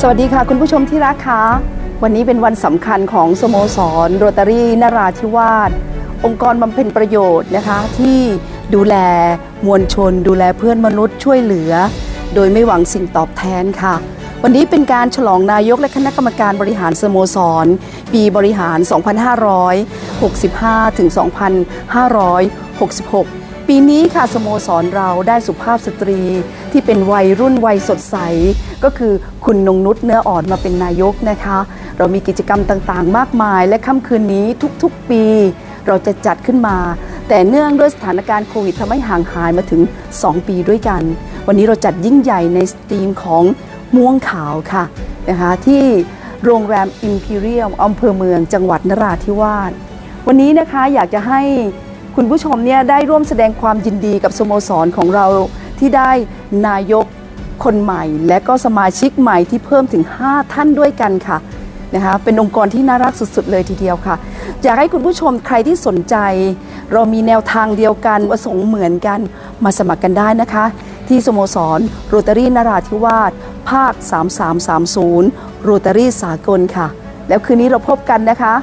สวัสดีค่ะ คุณผู้ชมที่รักคะวันนี้เป็นวันสำคัญของสโมสรโรตารีนราธิวาสองค์กรบำเพ็ญประโยชน์นะคะที่ดูแลมวลชน ดูแลเพื่อนมนุษย์ช่วยเหลือ โดยไม่หวังสิ่งตอบแทนค่ะ วันนี้เป็นการฉลองนายกและคณะกรรมการบริหารสโมสร ปีบริหาร 2565 ถึง 2566 ปีนี้ค่ะสโมสรเราได้สุภาพสตรีที่เป็นวัยรุ่นวัยสดใส ก็คือคุณนงนุษเนื้ออ่อนมาเป็นนายกนะคะ เรามีกิจกรรมต่างๆ มากมาย และค่ำคืนนี้ทุกๆ ปี เราจะจัดขึ้นมา แต่เนื่องด้วยสถานการณ์โควิดทำให้ห่างหายมาถึง 2 ปีด้วยกัน วันนี้เราจัดยิ่งใหญ่ในสตรีมของม่วงขาวค่ะนะคะที่โรงแรม Imperial อำเภอเมืองจังหวัดนราธิวาสวันนี้นะคะอยากจะให้ คุณผู้ชมเนี่ยได้ร่วมแสดงความยินดีกับสโมสรของเราที่ได้นายกคนใหม่ และก็สมาชิกใหม่ที่เพิ่มถึง 5 ท่านด้วยกันค่ะนะคะเป็นองค์กรที่น่ารักสุดๆ เลยทีเดียวค่ะ อยากให้คุณผู้ชมใครที่สนใจ เรามีแนวทางเดียวกันประสงค์เหมือนกันมาสมัครกันได้นะคะ ที่สโมสรโรตารีนราธิวาสภาค 3330โรตารีสากลค่ะ แล้วคืนนี้เราพบกันนะคะ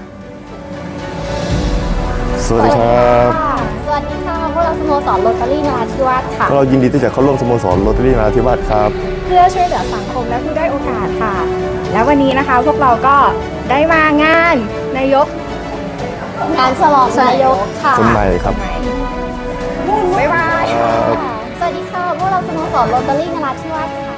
สวัสดีครับค่ะสวัสดีค่ะพวกเราสโมสรโรตารี่นราธิวาสค่ะ เรายินดีที่จะเข้าร่วมสโมสรโรตารี่นราธิวาสครับ เพื่อช่วยเหลือสังคมและผู้ด้อยโอกาสค่ะ และวันนี้นะคะพวกเราก็ได้มางานนายกงานฉลองนายกค่ะคนใหม่ครับ บ๊ายบายครับสวัสดีค่ะพวกเราสโมสรโรตารี่นราธิวาสค่ะ